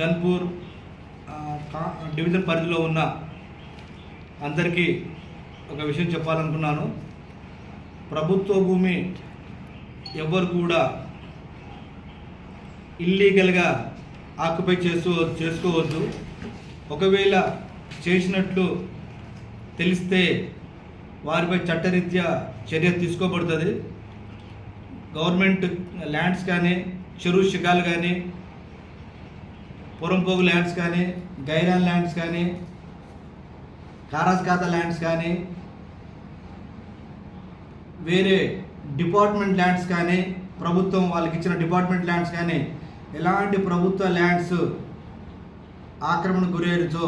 గన్పూర్ కా- డివిజన్ పరిధిలో ఉన్న అందరికీ ఒక విషయం చెప్పాలనుకున్నాను. ప్రభుత్వ భూమి ఎవ్వరు కూడా ఇల్లీగల్గా ఆక్యుపై చేసు చేసుకోవద్దు. ఒకవేళ చేసినట్లు తెలిస్తే వారిపై చట్టరీత్యా చర్య తీసుకోబడుతుంది. గవర్నమెంట్ ల్యాండ్స్ కానీ చెరువు శిఖాలు కానీ పొరంపోగు ల్యాండ్స్ కానీ గైరాన్ ల్యాండ్స్ కానీ కారాస్కాత ల్యాండ్స్ కానీ వేరే డిపార్ట్మెంట్ ల్యాండ్స్ కానీ ప్రభుత్వం వాళ్ళకి ఇచ్చిన డిపార్ట్మెంట్ ల్యాండ్స్ కానీ ఎలాంటి ప్రభుత్వ ల్యాండ్స్ ఆక్రమణకు గురయ్యారో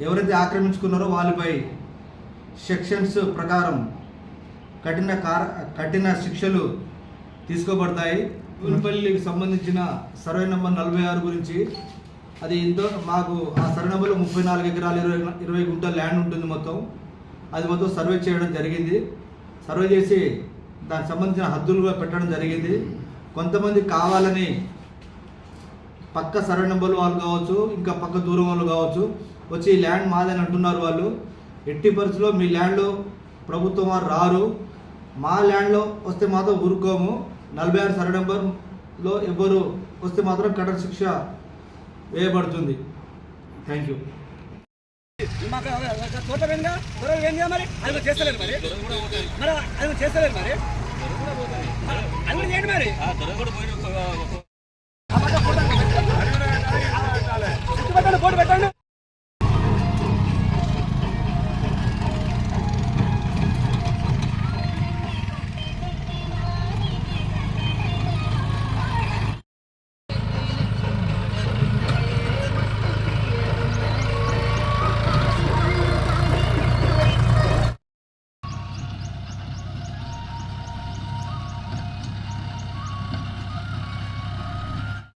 ఎవరైతే ఆక్రమించుకున్నారో వాళ్ళపై సెక్షన్స్ ప్రకారం కఠిన కార కఠిన శిక్షలు తీసుకోబడతాయి. ఉల్పల్లికి సంబంధించిన సర్వే నెంబర్ నలభై ఆరు గురించి అది ఎంతో మాకు ఆ సరణబులు ముప్పై నాలుగు ఎకరాలు ఇరవై ఇరవై గుంటల ల్యాండ్ ఉంటుంది మొత్తం. అది మొత్తం సర్వే చేయడం జరిగింది. సర్వే చేసి దానికి సంబంధించిన హద్దులు కూడా పెట్టడం జరిగింది. కొంతమంది కావాలని పక్క సరణబులు వాళ్ళు కావచ్చు ఇంకా పక్క దూరం వాళ్ళు కావచ్చు వచ్చి ఈ ల్యాండ్ మాదని అంటున్నారు వాళ్ళు. ఎట్టి పరిస్థితుల్లో మీ ల్యాండ్లో ప్రభుత్వం వారు రారు. మా ల్యాండ్లో వస్తే మాత్రం ఊరుకోము. నలభై ఆరు సర్వే నెంబర్లో ఎవరు వస్తే మాత్రం కఠిన శిక్ష వేయబడుతుంది థ్యాంక్ యూ మాకు మరి చేస్తలేదు మరి చేస్తలేదు మరి చుట్టుపక్కల పెట్టండి